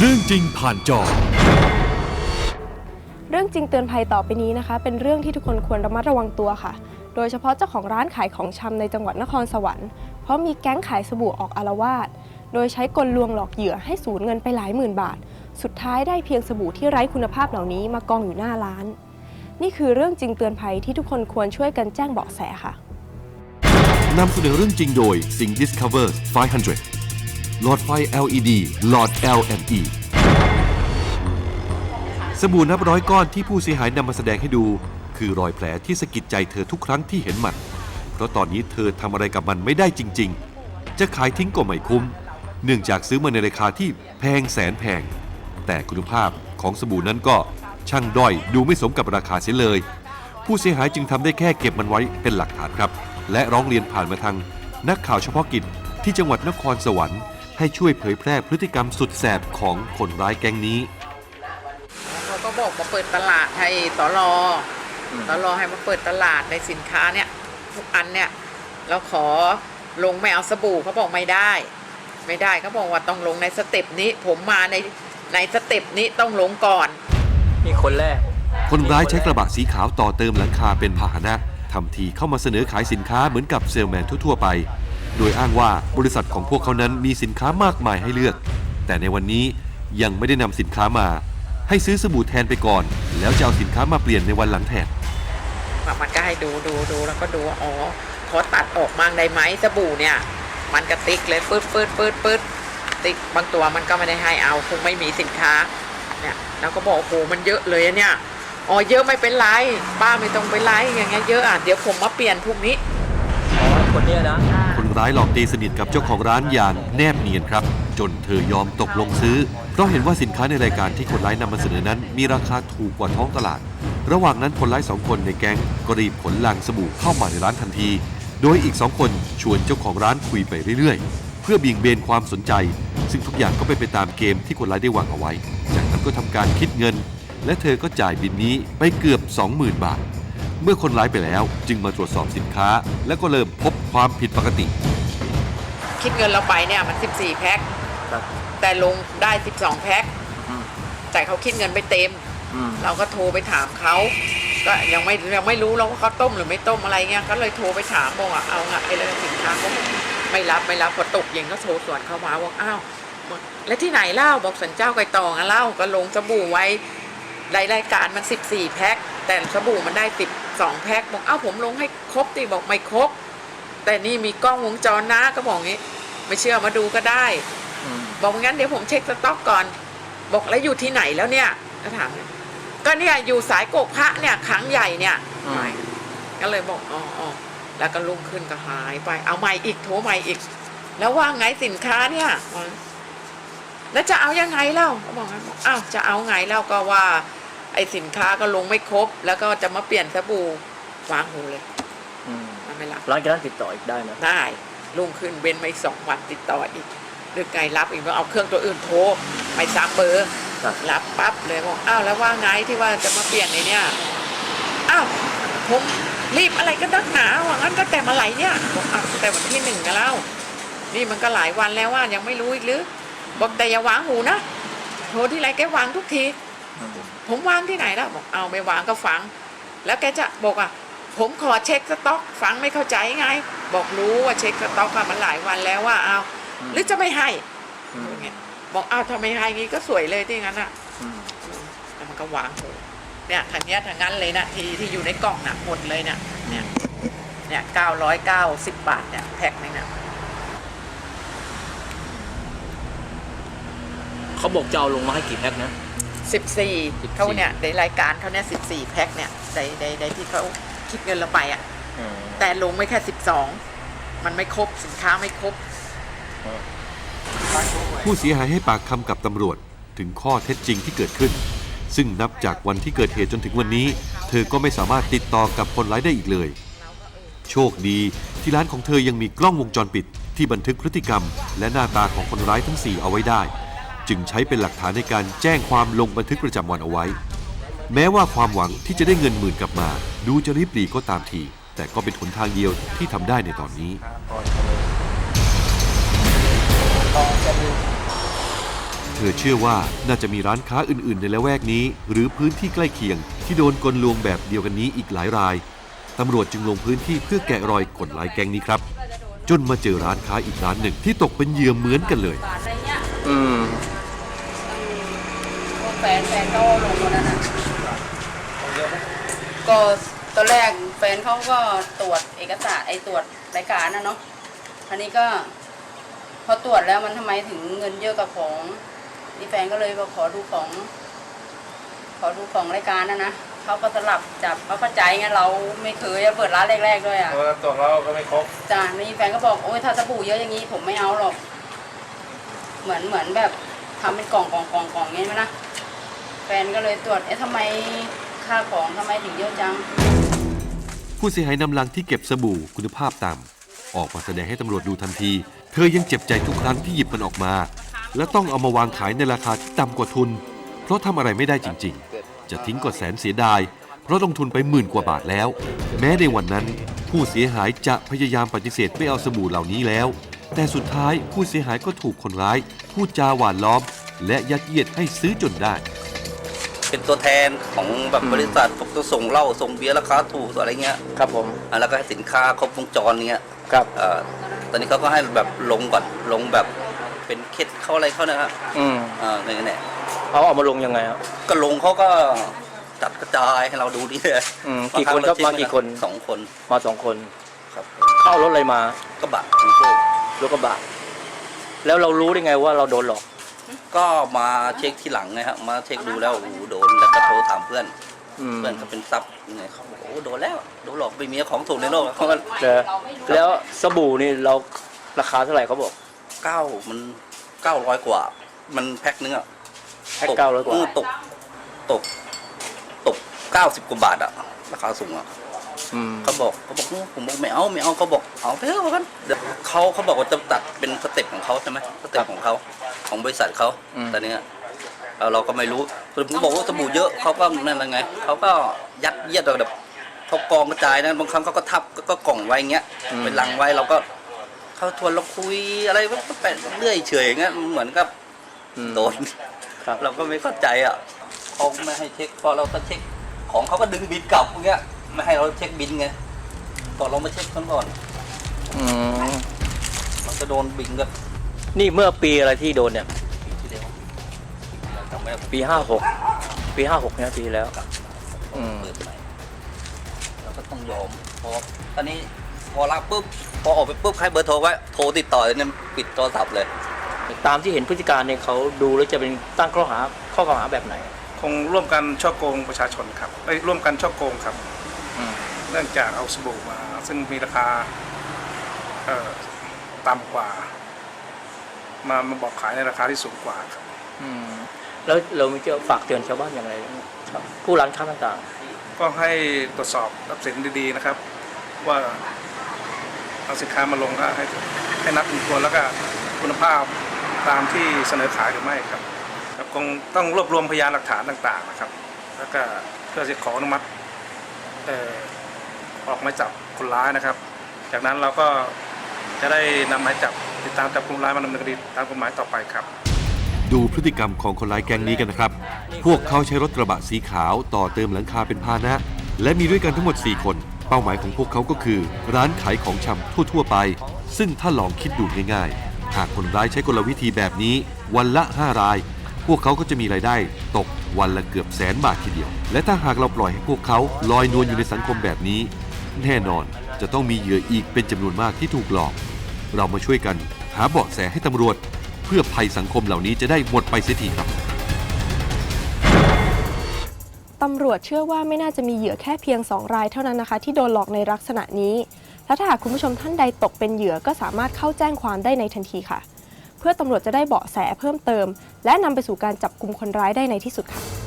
เรื่องจริงผ่านจอ เรื่องจริงเตือนภัยต่อไปนี้นะคะ เป็นเรื่องที่ทุกคนควรระมัดระวังตัวค่ะ โดยเฉพาะเจ้าของร้านขายของชำในจังหวัดนครสวรรค์ เพราะมีแก๊งขายสบู่ออกอารวาส โดยใช้กลลวงหลอกเหยื่อให้สูญเงินไปหลายหมื่นบาท สุดท้ายได้เพียงสบู่ที่ไร้คุณภาพเหล่านี้มากองอยู่หน้าร้าน นี่คือเรื่องจริงเตือนภัยที่ทุกคนควรช่วยกันแจ้งเบาะแสค่ะนำเสนอเรื่องจริงโดย Sing Discover 500 หลอดไฟ LED หลอด LME สบู่นับร้อยก้อนที่ผู้เสียหายนำมาแสดงให้ดู คือรอยแผลที่สะกิดใจเธอทุกครั้งที่เห็นมัน เพราะตอนนี้เธอทำอะไรกับมันไม่ได้จริง ๆ จะขายทิ้งก็ไม่คุ้ม เนื่องจากซื้อมาในราคาที่แพงแสนแพง แต่คุณภาพของสบู่นั้นก็ช่างด้อยดูไม่สมกับราคาเสียเลย ผู้เสียหายจึงทำได้แค่เก็บมันไว้เป็นหลักฐานครับ และร้องเรียนผ่านมาทางนักข่าวเฉพาะกิจที่จังหวัดนครสวรรค์ ให้ช่วยเผยแพร่พฤติกรรมสุดแสบของคนร้ายแก๊งนี้ เขาก็บอกมาเปิดตลาดให้ตลอตลอให้มาเปิดตลาดในสินค้าเนี่ยทุกอันเนี่ยเราขอลงไม่เอาสบู่เขาบอกไม่ได้ ไม่ได้เขาบอกว่าต้องลงในสเต็ปนี้ ผมมาในในสเต็ปนี้ต้องลงก่อน มีคนแรก คนร้ายใช้กระบะสีขาวต่อเติมหลังคาเป็นพาหนะทำทีเข้ามาเสนอขายสินค้าเหมือนกับเซลแมนทั่วๆไป โดยอ้างว่าบริษัทของพวกเขานั้นมีสินค้ามากมายให้เลือก แต่ในวันนี้ยังไม่ได้นำสินค้ามา ให้ซื้อสบู่แทนไปก่อน แล้วจะเอาสินค้ามาเปลี่ยนในวันหลังแทนมันก็ให้ดูดูดูแล้วก็ดูอ๋อขอตัดออกมั่งได้ไหมสบู่เนี่ย มันกระติกเลยปืดปืดปืดปืดติกบางตัวมันก็ไม่ได้ให้เอาคงไม่มีสินค้าเนี่ยแล้วก็บอกโอ้โหมันเยอะเลยอะเนี่ยอ๋อเยอะไม่เป็นไรป้าไม่ต้องไปไล่อย่างเงี้ยเยอะอะเดี๋ยวผมมาเปลี่ยนพวกนี้อ๋อคนเนี้ยนะ ร้ายหลอกตีสนิทกับเจ้าของร้านอย่างแนบเนียนครับ จนเธอยอมตกลงซื้อ เพราะเห็นว่าสินค้าในรายการที่คนร้ายนำมาเสนอนั้น มีราคาถูกกว่าท้องตลาด ระหว่างนั้นคนร้ายสองคนในแก๊งก็รีบขนลังสบู่เข้ามาในร้านทันที โดยอีกสองคนชวนเจ้าของร้านคุยไปเรื่อยๆ เพื่อบีงเบนความสนใจ ซึ่งทุกอย่างก็เป็นไปตามเกมที่คนร้ายได้วางเอาไว้ จากนั้นก็ทำการคิดเงิน และเธอก็จ่ายบินนี้ไปเกือบ 20,000 บาท มื่อคนร้ายไปแล้ว จึงมาตรวจสอบสินค้า และก็เริ่มพบความผิดปกติ คิดเงินเราไปเนี่ยมัน 14 แพ็คครับ แต่ลงได้ 12 แพ็คอืม แต่เขาคิดเงินไปเต็ม อืมเราก็โทรไปถามเขาก็ยังไม่ยังไม่รู้แล้วว่าเขาต้มหรือไม่ต้มอะไรเงี้ยก็เลยโทรไปถามบอกว่าเอาไงไอ้เรื่องสินค้าเขาบอกไม่รับไม่รับพอตกเย็นก็โทรสวนเข้ามาบอกอ้าวบอกแล้วที่ไหนเล่าบอกสันเจ้าไก่ตองอะเล่าก็ลงสบู่ไว้รายรายการมัน 14 แพ็คแต่สบู่มันได้ 12แพ็คบอกอ้าวผมลงให้ครบดิบอกไม่ครบ แต่นี่มีกล้องวงจรนะก็บอกงี้ ไม่เชื่อมาดูก็ได้อืมบอกงั้นเดี๋ยวผมเช็คสต็อกก่อน บอกแล้วอยู่ที่ไหนแล้วเนี่ยก็ถามก็เนี่ยอยู่สายโกกพระเนี่ยขังใหญ่เนี่ยอืมก็เลยบอกอ๋ออ๋อแล้วก็ลุ่งขึ้นก็หายไป เอาใหม่อีกโทรใหม่อีก แล้วว่าไงสินค้าเนี่ยแล้วจะเอายังไงเล่าก็บอกงั้นบอกอ้าวจะเอาไงเล่าก็ว่า ไอ้สินค้าก็ลงไม่ครบ แล้วก็จะมาเปลี่ยนสบู่วางหูเลยอืมมันไม่รับร้านกระนั้นติดต่ออีกได้ไหมได้ลุ่งขึ้นเว้นไปสองวันติดต่ออีกหรือไงรับอีกแล้วเอาเครื่องตัวอื่นโทรไปซ้ำเบอร์ ครับรับปั๊บเลยบอกอ้าวแล้วว่าไงที่ว่าจะมาเปลี่ยนในเนี่ยอ้าวผมรีบอะไรก็นักหนาว่างั้นก็แต่มาไหลเนี่ยบอกอ้าวแต่วันที่หนึ่งกันแล้วนี่มันก็หลายวันแล้วว่ายังไม่รู้อีกหรือบอกแต่อย่าวางหูนะโทรที่ไรแกวางทุกทีอืม ผมวางที่ไหนล่ะบอกเอาไม่วางก็ฝัง แล้วแกจะบอกอะผมขอเช็คสต็อกฟังไม่เข้าใจไง บอกรู้ว่าเช็คสต็อกอะมันหลายวันแล้วว่าเอาหรือจะไม่ให้อืมอย่างเงี้ยบอกเอาทำไมให้งี้ก็สวยเลยที่งั้นอะอืมแล้วมันก็วางหูเนี่ยทางเนี้ยทางนั้นเลยนะทีที่อยู่ในกล่องน่ะหมดเลยเนี่ยเนี่ยเนี่ยเก้าร้อยเก้าสิบบาทเนี่ยแพ็คนึงเนี่ยเขาบอกจะเอาลงมาให้กี่แพ็คนะสิบสี่ 14 เขาเนี่ยในรายการเขาเนี่ยสิบสี่แพ็คเนี่ยในในในที่เขาคิดเงินเราไปอะอืมแต่ลงไม่แค่สิบสองมันไม่ครบสินค้าไม่ครบ ผู้เสียหายให้ปากคำกับตำรวจถึงข้อเท็จจริงที่เกิดขึ้น ซึ่งนับจากวันที่เกิดเหตุจนถึงวันนี้ เธอก็ไม่สามารถติดต่อกับคนร้ายได้อีกเลย โชคดีที่ร้านของเธอยังมีกล้องวงจรปิด ที่บันทึกพฤติกรรม และหน้าตาของคนร้ายทั้ง 4 เอาไว้ได้ จึงใช้เป็นหลักฐานในการแจ้งความลงบันทึกประจำวันเอาไว้ แม้ว่าความหวังที่จะได้เงินหมื่นกลับมา ดูจะริบหรี่ก็ตามที แต่ก็เป็นหนทางเดียวที่ทำได้ในตอนนี้ เธอเชื่อว่าน่าจะมีร้านค้าอื่น ๆ ในละแวกนี้ หรือพื้นที่ใกล้เคียง ที่โดนกลลวงแบบเดียวกันนี้อีกหลายรายตำรวจจึงลงพื้นที่เพื่อแกะรอยคนร้ายแก๊งนี้ครับ จนมาเจอร้านค้าอีกร้านหนึ่งที่ตกเป็นเหยื่อเหมือนกันเลย อืม นแฟนเขาลงคนนั้นนะก็ตอนแรกแฟนเขาก็ตรวจเอกสารไอตรวจรายการนะเนาะอันนี้ก็ พอตรวจแล้วมันทำไมถึงเงินเยอะกับของนี่แฟนก็เลยบอกขอดูของ ขอดูของรายการนะนะเขาก็สลับจับเขาเข้าใจไงเราไม่เคยเปิดร้านแรกๆด้วยอะเพราะว่าตัวเราก็ไม่ครบจ้านี่แฟนก็บอกโอ้ยถ้าสบู่เยอะอย่างนี้ผมไม่เอาหรอก เหมือนเหมือนแบบทำเป็นกล่องกล่องกล่องกล่องงี้ไหมนะ แฟนก็เลยตรวจ เอ๊ะทำไมค่าของทำไมถึงเยอะจัง ผู้เสียหายนำลังที่เก็บสบู่คุณภาพต่ำออกมาแสดงให้ตำรวจดูทันที เธอยังเจ็บใจทุกครั้งที่หยิบมันออกมา และต้องเอามาวางขายในราคาที่ต่ำกว่าทุน เพราะทำอะไรไม่ได้จริง ๆ จะทิ้งก็แสนเสียดาย เพราะลงทุนไปหมื่นกว่าบาทแล้ว แม้ในวันนั้น ผู้เสียหายจะพยายามปฏิเสธไม่เอาสบู่เหล่านี้แล้ว แต่สุดท้ายผู้เสียหายก็ถูกคนร้าย พูดจาหวานล้อม และยัดเยียดให้ซื้อจนได้ เป็นตัวแทนของแบบบริษัทพวกตัวส่งเหล้าส่งเบียร์ราคาถูกอะไรเงี้ยครับผมอะแล้วก็ให้สินค้าครบวงจรเงี้ยครับเอ่อตอนนี้เขาก็ให้แบบลงก่อนลงแบบเป็นเคสเขาอะไรเขานะครับอืมอ่าเนี่ยเนี่ยเขาเอามาลงยังไงครับก็ลงเขาก็จัดกระจายให้เราดูดิเลยอืมกี่คนครับมากี่คนสองคนมาสองคนครับเข้ารถอะไรมาก็บัตรทั้งคู่รถกระบะ แล้วเรารู้ได้ไงว่าเราโดนหลอก ก็มาเช็คที่หลังไงครับมาเช็คดูแล้วโอ้โหโดนแล้วก็โทรถามเพื่อนอืมเพื่อนเขาเป็นซับยังไงเขาบอกโอ้โหโดนแล้วโดนหลอกไปมีของถูกในโลกเขาก็แล้วแล้วสบู่นี่เราราคาเท่าไหร่เขาบอกเก้ามันเก้าร้อยกว่า มันแพ็คนึงอะแพ็คเก้าร้อยกว่าตกตกตกเก้าสิบกว่าบาทอะราคาสูงอะอืมเขาบอกเขาบอกผมบอกไม่เอาไม่เอาเขาบอกเอาไปเถอะกันเดี๋ยวเขาเขาบอกว่าจะตัดเป็นสเต็ปของเขาใช่ไหมสเต็ปของเขา ของบริษัทเขาตอนนี้เราเราก็ไม่รู้ผมบอกว่าสบู่เยอะเขาก็นั่นแหละไงเขาก็ยัดเยียดเราแบบเขากองกระจายนะบางครั้งเขาก็ทับก็ก็กล่องไว้อย่างเงี้ยเป็นลังไว้เราก็เข้าทวนเราคุยอะไรก็แปะเรื่อยเฉยอย่างเงี้ยเหมือนกับอืม โดนครับ เราก็ไม่เข้าใจอะเขาไม่ให้เช็คพอเราก็เช็คของเขาก็ดึงบินกลับอย่างเงี้ยไม่ให้เราเช็คบินไงก่อนเรามาเช็คกันก่อน อืม มันก็โดนบินก็ นี่เมื่อปีอะไรที่โดนเนี่ย ทีเดียวจำไม่ได้ปีห้าหกปีห้าหกเนี่ยปีแล้วอืม เปิดใหม่เราก็ต้องยอมพอตอนนี้พอรับปุ๊บพอออกไปปุ๊บให้เบอร์โทรไว้โทรติดต่อเลยเนี่ยปิดโทรศัพท์เลย ตามที่เห็นพฤติการเนี่ยเขาดูแล้วจะเป็นตั้งข้อหาข้อกล่าวหาแบบไหน คงร่วมกันช่อโกงประชาชนครับเอ้ยร่วมกันช่อโกงครับ อืม เนื่องจากเอาสบู่มา ซึ่งมีราคาเอ่อต่ำกว่า มามาบอกขายในราคาที่สูงกว่าครับอืมแล้วเรามีจะฝากเตือนชาวบ้านอย่างไรครับผู้ร้านค้าต่างก็ให้ตรวจสอบทรัพย์สินดีๆนะครับ ว่าเอาสินค้ามาลงก็ให้ให้นับเป็นตัวแล้วก็คุณภาพตามที่เสนอขายหรือไม่ครับครับคงต้องรวบรวมพยานหลักฐานต่างๆนะครับ แล้วก็เพื่อจะขออนุมัติเอ่อออกหมายจับคนร้ายนะครับ จากนั้นเราก็จะได้นำหมายจับ ติดตามจับคนร้ายมาดำเนินคดีตามกฎหมายต่อไปครับ ดูพฤติกรรมของคนร้ายแก๊งนี้กันนะครับ พวกเขาใช้รถกระบะสีขาวต่อเติมหลังคาเป็นพาหนะ และมีด้วยกันทั้งหมด 4 คน เป้าหมายของพวกเขาก็คือ ร้านขายของชำทั่ว ๆ ไป ซึ่งถ้าลองคิดดูง่ายๆ หากคนร้ายใช้กลวิธีแบบนี้ วันละ 5 ราย พวกเขาก็จะมีรายได้ตกวันละเกือบแสนบาททีเดียว และถ้าหากเราปล่อยให้พวกเขาลอยนวลอยู่ในสังคมแบบนี้ แน่นอนจะต้องมีเหยื่ออีกเป็นจำนวนมากที่ถูกหลอก เรามาช่วยกัน หาเบาะแสให้ตำรวจ เพื่อภัยสังคมเหล่านี้จะได้หมดไปเสียทีครับตำรวจเชื่อว่าไม่น่าจะมีเหยื่อแค่เพียง 2 รายเท่านั้นนะคะ ที่โดนหลอกในลักษณะนี้ และถ้าหากคุณผู้ชมท่านใดตกเป็นเหยื่อก็สามารถเข้าแจ้งความได้ในทันทีค่ะ เพื่อตำรวจจะได้เบาะแสเพิ่มเติม และนำไปสู่การจับกลุ่มคนร้ายได้ในที่สุดค่ะ